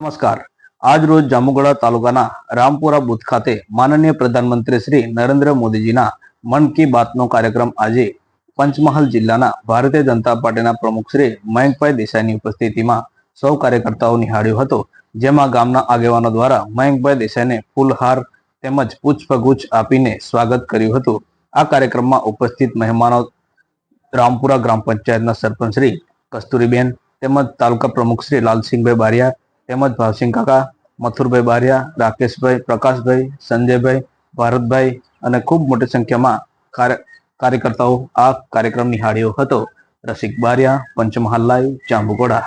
નમસ્કાર. આજ રોજ જામુગડા તાલુકાના રામપુરા બુથ ખાતે માનનીય પ્રધાનમંત્રી શ્રી નરેન્દ્ર મોદીજીના મન કી બાતનો કાર્યક્રમ આજે પંચમહાલ જિલ્લાના ભારતીય જનતા પાર્ટીના પ્રમુખ શ્રી મયંકભાઈ દેસાઈની ઉપસ્થિતિમાં સૌ કાર્યકર્તાઓ નિહાળ્યો હતો. જેમાં ગામના આગેવાનો દ્વારા મયંકભાઈ દેસાઈને ફૂલહાર તેમજ પુષ્પગુચ્છ આપીને સ્વાગત કર્યું હતું. આ કાર્યક્રમમાં ઉપસ્થિત મહેમાનો રામપુરા ગ્રામ પંચાયતના સરપંચ શ્રી કસ્તુરીબેન તેમજ તાલુકા પ્રમુખ શ્રી લાલસિંહભાઈ બારિયા તેમજ ભાવસિંહ કાકા, મથુરભાઈ બારિયા, રાકેશભાઈ, પ્રકાશભાઈ, સંજયભાઈ, ભારતભાઈ અને ખૂબ મોટી સંખ્યામાં કાર્ય- કાર્યકર્તાઓ આ કાર્યક્રમ નિહાળ્યો હતો. રસિક બારિયા, પંચમહાલ લાઈવ ચાંબુગોડા